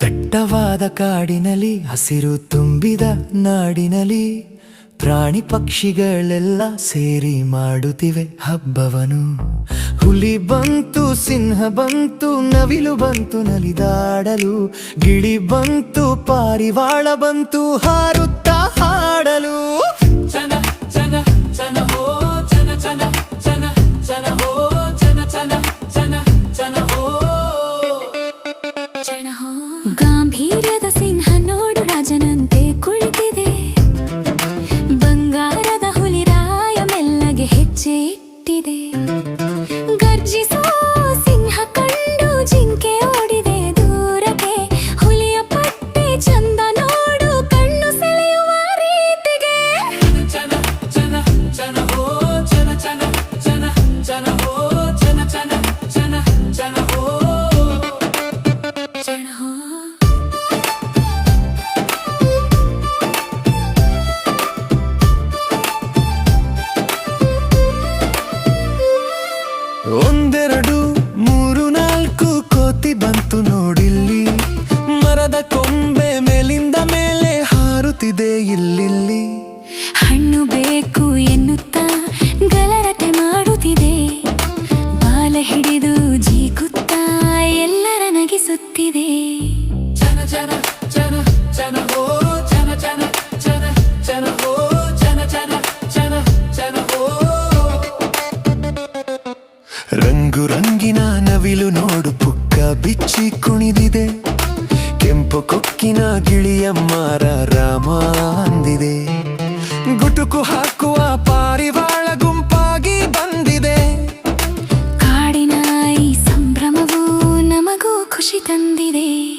ದಟ್ಟವಾದ ಕಾಡಿನಲ್ಲಿ, ಹಸಿರು ತುಂಬಿದ ನಾಡಿನಲ್ಲಿ ಪ್ರಾಣಿ ಪಕ್ಷಿಗಳೆಲ್ಲ ಸೇರಿ ಮಾಡುತ್ತಿವೆ ಹಬ್ಬವನು. ಹುಲಿ ಬಂತು, ಸಿಂಹ ಬಂತು, ನವಿಲು ಬಂತು, ನಲಿದಾಡಲು. ಗಿಳಿ ಬಂತು, ಪಾರಿವಾಳ ಬಂತು, ಹಾರುತ್ತಾ ಹಾಡಲು. गाम्भीर्यद सिंह ಒಂದೆರಡು ಮೂರು ನಾಲ್ಕು ಕೋತಿ ಬಂತು ನೋಡಿಲ್ಲಿ. ಮರದ ಕೊಂಬೆ ಮೇಲಿಂದ ಮೇಲೆ ಹಾರುತ್ತಿದೆ ಇಲ್ಲಿಲ್ಲಿ. ಹಣ್ಣು ಬೇಕು ಎನ್ನುತ್ತಾ ಗಲರತೆ ಮಾಡುತ್ತಿದೆ. ಬಾಲ ಹಿಡಿದು ಜೀಕುತ್ತಾ ಎಲ್ಲರ ನಗಿಸುತ್ತಿದೆ. ಜನ ಜನ ಜನ ಚನ ರಂಗು ರಂಗಿನ ನವಿಲು ನೋಡು ಪುಕ್ಕ ಬಿಚ್ಚಿ ಕುಣಿದಿದೆ. ಕೆಂಪು ಕೊಕ್ಕಿನ ಗಿಳಿಯ ಮಾರ ರಾಮ ಅಂದಿದೆ. ಗುಟುಕು ಹಾಕುವ ಪಾರಿವಾಳ ಗುಂಪಾಗಿ ಬಂದಿದೆ. ಕಾಡಿನ ಈ ಸಂಭ್ರಮವು ನಮಗೂ ಖುಷಿ ತಂದಿದೆ.